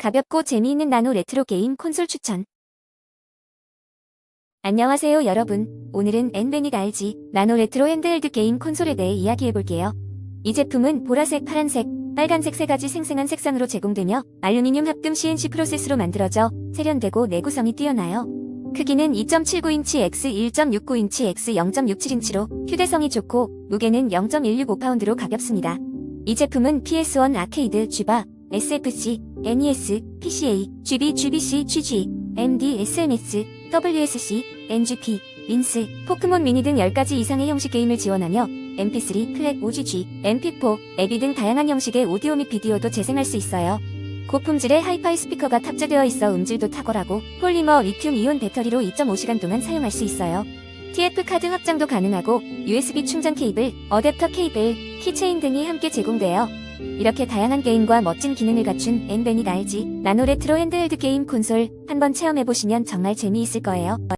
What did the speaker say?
가볍고 재미있는 나노 레트로 게임 콘솔 추천. 안녕하세요 여러분. 오늘은 엔베닉 RG 나노 레트로 핸드헬드 게임 콘솔에 대해 이야기해볼게요. 이 제품은 보라색, 파란색, 빨간색 세 가지 생생한 색상으로 제공되며 알루미늄 합금 CNC 프로세스로 만들어져 세련되고 내구성이 뛰어나요. 크기는 2.79인치 x 1.69인치 x 0.67인치로 휴대성이 좋고 무게는 0.165파운드로 가볍습니다. 이 제품은 PS1 아케이드, 쥐바, SFC, NES, PCA, GB, GBC, GG, MD, SMS, WSC, NGP, 린스, 포크몬 미니 등 10가지 이상의 형식 게임을 지원하며 MP3, 플랫, OGG, MP4, 앱이 등 다양한 형식의 오디오 및 비디오도 재생할 수 있어요. 고품질의 하이파이 스피커가 탑재되어 있어 음질도 탁월하고 폴리머 리튬 이온 배터리로 2.5시간 동안 사용할 수 있어요. TF 카드 확장도 가능하고 USB 충전 케이블, 어댑터 케이블, 키체인 등이 함께 제공돼요. 이렇게 다양한 게임과 멋진 기능을 갖춘 엔베닉 RG 나노 레트로 핸드헬드 게임 콘솔 한번 체험해보시면 정말 재미있을 거예요.